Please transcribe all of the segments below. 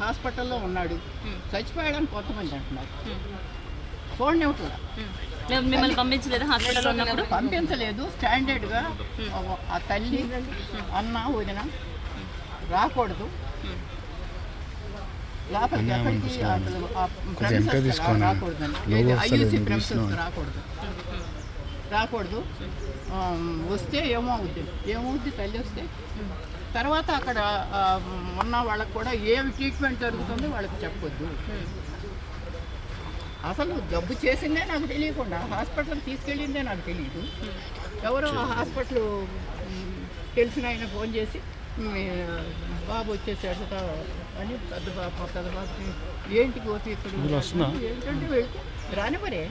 హాస్పిటల్లో ఉన్నాడు. చచ్చిపోయాడని కొంతమంది అంటున్నారు. చూడండి కూడా మేము మిమ్మల్ని పంపించలేదు? హాస్పిటల్లో ఉన్నప్పుడు? పంపించలేదు. స్టాండర్డ్గా ఆ తల్లి అన్న వదిన రాకూడదు. రాకూడదు. రాకూడదు. వస్తే ఏమవుద్ది? ఏమవుద్ది తల్లి వస్తే? తర్వాత అక్కడ ఉన్న వాళ్ళకి కూడా ఏమి ట్రీట్మెంట్ జరుగుతుందో వాళ్ళకి చెప్పొద్దు. అసలు జబ్బు చేసిందే నాకు తెలియకుండా హాస్పిటల్ తీసుకెళ్ళిందే నాకు తెలియదు ఎవరో ఆ హాస్పిటల్ తెలిసిన ఆయన ఫోన్ చేసి బాబు వచ్చేసాడు అని పెద్ద బాబు పెద్ద బాబుకి ఏంటి గోపి ఇక్కడ? ఏంటంటే వెళ్తే రానివ్వరే.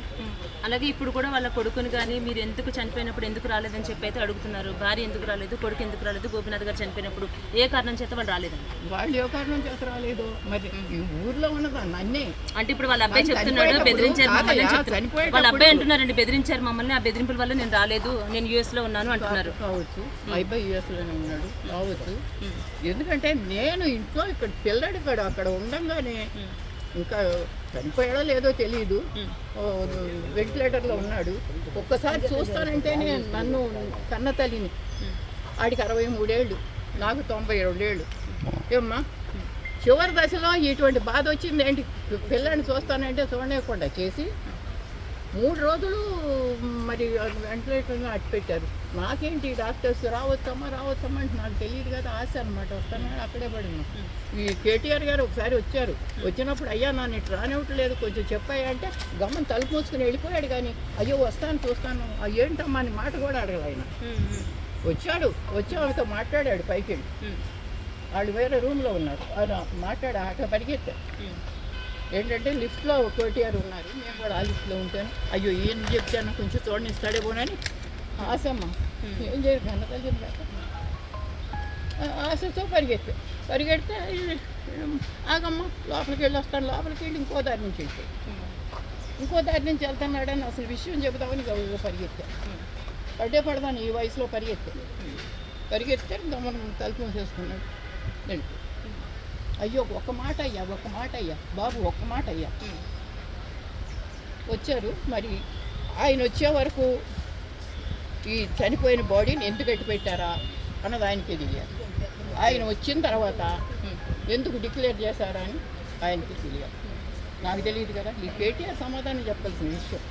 అలాగే ఇప్పుడు కూడా వాళ్ళ కొడుకుని కానీ మీరు ఎందుకు చనిపోయినప్పుడు ఎందుకు రాలేదని చెప్పి అయితే అడుగుతున్నారు. భార్య ఎందుకు రాలేదు కొడుకు ఎందుకు రాలేదు గోపినాథ్ గారు చనిపోయినప్పుడు ఏ కారణం చేత వాళ్ళు రాలేదండి? వాళ్ళు ఏ కారణం చేత రాలేదు? మరి ఈ ఊర్లో ఉన్నదాన్ని అన్నీ అంటే ఇప్పుడు వాళ్ళ అబ్బాయి చెప్తున్నాడు బెదిరించారు మమ్మల్ని చెప్తున్నారు. వాళ్ళ అబ్బాయి అంటున్నారండి బెదిరించారు మమ్మల్ని ఆ బెదిరింపుల వల్ల నేను రాలేదు నేను యుఎస్లో ఉన్నాను అంటున్నారు. కావచ్చు. అయిపోయి యూఎస్లోనే ఉన్నాడు కావచ్చు. ఎందుకంటే నేను ఇంట్లో ఇక్కడ పిల్లడు ఇక్కడ అక్కడ ఉండంగానే ఇంకా చనిపోయాడో లేదో తెలియదు వెంటిలేటర్లో ఉన్నాడు. ఒక్కసారి చూస్తానంటేనే నన్ను కన్న తల్లిని. ఆడికి అరవై మూడేళ్ళు నాకు తొంభై రెండేళ్ళు. ఏమ్మా చివరి దశలో ఇటువంటి బాధ వచ్చింది ఏంటి? పిల్లని చూస్తానంటే చూడలేకుండా చేసి మూడు రోజులు మరి వెంటిలేటర్గా అట్టు పెట్టారు నాకేంటి డాక్టర్స్ రావచ్చమ్మా రావచ్చమ్మా అంటే నాకు తెలియదు కదా ఆశ అనమాట వస్తాను అక్కడే పడింది ఈ కేటీఆర్ గారు ఒకసారి వచ్చారు. వచ్చినప్పుడు అయ్యా నన్ను ఇటు రానివ్వట్లేదు కొంచెం చెప్పాయి అంటే గమ్మని తలుపు మూసుకుని వెళ్ళిపోయాడు కానీ అయ్యో వస్తాను చూస్తాను. ఏంటమ్మా అని మాట కూడా అడగదు ఆయన. వచ్చాడు వచ్చి ఆమెతో మాట్లాడాడు పైకి వెళ్ళి వేరే రూమ్లో ఉన్నారు. మాట్లాడి అక్కడ పరిగెత్తారు. ఏంటంటే లిఫ్ట్లో కోటిఆర్ ఉన్నారు. నేను కూడా ఆ లిఫ్ట్లో ఉంటాను అయ్యో ఏం చెప్తాను కొంచెం చూడండి ఇస్తాడేమోనని ఆశమ్మ ఏం చేయరు కన్నతల్లి కాక ఆశతో పరిగెత్తా పరిగెడితే "ఉమ్, ఆగమ్మ లోపలికి వెళ్ళి వస్తాను లోపలికి వెళ్ళి ఇంకో దారి నుంచి వెళ్తే ఇంకో దారి నుంచి వెళ్తున్నాడని అసలు విషయం చెబుదామని గౌరవ పరిగెత్తా. పడ్డే పడదాను ఈ వయసులో పరిగెత్తా. పరిగెత్తే గమనం తలుపు మూసేసుకున్నాడు. వెళ్ళిపోయాడు. అయ్యో ఒక్క మాట అయ్యా ఒక్క మాట అయ్యా బాబు ఒక్క మాట అయ్యా వచ్చారు. మరి ఆయన వచ్చే వరకు ఈ చనిపోయిన బాడీని ఎందుకు ఎట్టు పెట్టారా అన్నది ఆయనకి తెలియాలి. ఆయన వచ్చిన తర్వాత ఎందుకు డిక్లేర్ చేశారా అని ఆయనకి తెలియాలి. నాకు తెలియదు కదా. ఈ కేటీఆర్ సమాధానం చెప్పాల్సిన విషయం.